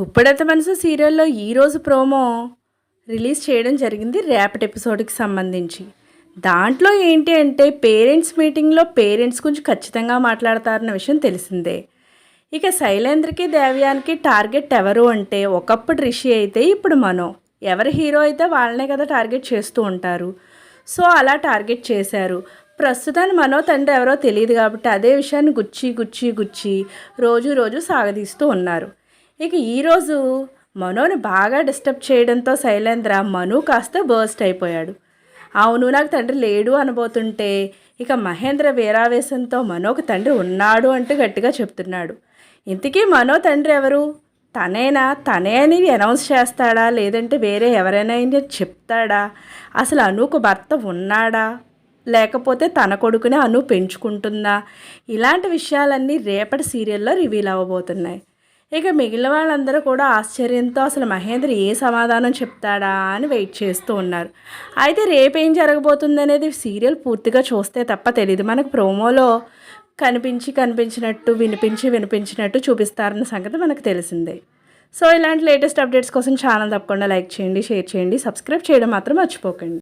గుప్పడత మనసు సీరియల్లో ఈరోజు ప్రోమో రిలీజ్ చేయడం జరిగింది రేపటి ఎపిసోడ్కి సంబంధించి. దాంట్లో ఏంటి అంటే పేరెంట్స్ మీటింగ్లో పేరెంట్స్ గురించి ఖచ్చితంగా మాట్లాడతారన్న విషయం తెలిసిందే. ఇక శైలేంద్రకి దేవ్యానికి టార్గెట్ ఎవరు అంటే ఒకప్పుడు రిషి అయితే ఇప్పుడు మనో. ఎవరి హీరో అయితే వాళ్ళనే కదా టార్గెట్ చేస్తూ ఉంటారు. సో అలా టార్గెట్ చేశారు. ప్రస్తుతాన్ని మనో తండ్రి ఎవరో తెలియదు కాబట్టి అదే విషయాన్ని గుచ్చి గుచ్చి గుచ్చి రోజు రోజు సాగదీస్తూ ఉన్నారు. ఇక ఈరోజు మనోని బాగా డిస్టర్బ్ చేయడంతో శైలేంద్ర మను కాస్త బర్స్ట్ అయిపోయాడు. అవును నాకు తండ్రి లేడు అనబోతుంటే ఇక మహేంద్ర వీరావేశంతో మనోకి తండ్రి ఉన్నాడు అంటూ గట్టిగా చెప్తున్నాడు. ఇంతకీ మనో తండ్రి ఎవరు? తనేనా? తనే అని అనౌన్స్ చేస్తాడా? లేదంటే వేరే ఎవరైనా అయినా చెప్తాడా? అసలు అనుకు భర్త ఉన్నాడా? లేకపోతే తన కొడుకునే అను పెంచుకుంటుందా? ఇలాంటి విషయాలన్నీ రేపటి సీరియల్లో రివీల్ అవ్వబోతున్నాయి. ఇక మిగిలిన వాళ్ళందరూ కూడా ఆశ్చర్యంతో అసలు మహేంద్ర ఏ సమాధానం చెప్తాడా? అని వెయిట్ చేస్తూ ఉన్నారు. అయితే రేపేం జరగబోతుంది అనేది సీరియల్ పూర్తిగా చూస్తే తప్ప తెలియదు మనకు ప్రోమోలో కనిపించి కనిపించినట్టు వినిపించి వినిపించినట్టు చూపిస్తారన్న సంగతి మనకు తెలిసిందే. సో ఇలాంటి లేటెస్ట్ అప్డేట్స్ కోసం ఛానల్ తప్పకుండా లైక్ చేయండి షేర్ చేయండి సబ్స్క్రైబ్ చేయడం మాత్రం మర్చిపోకండి.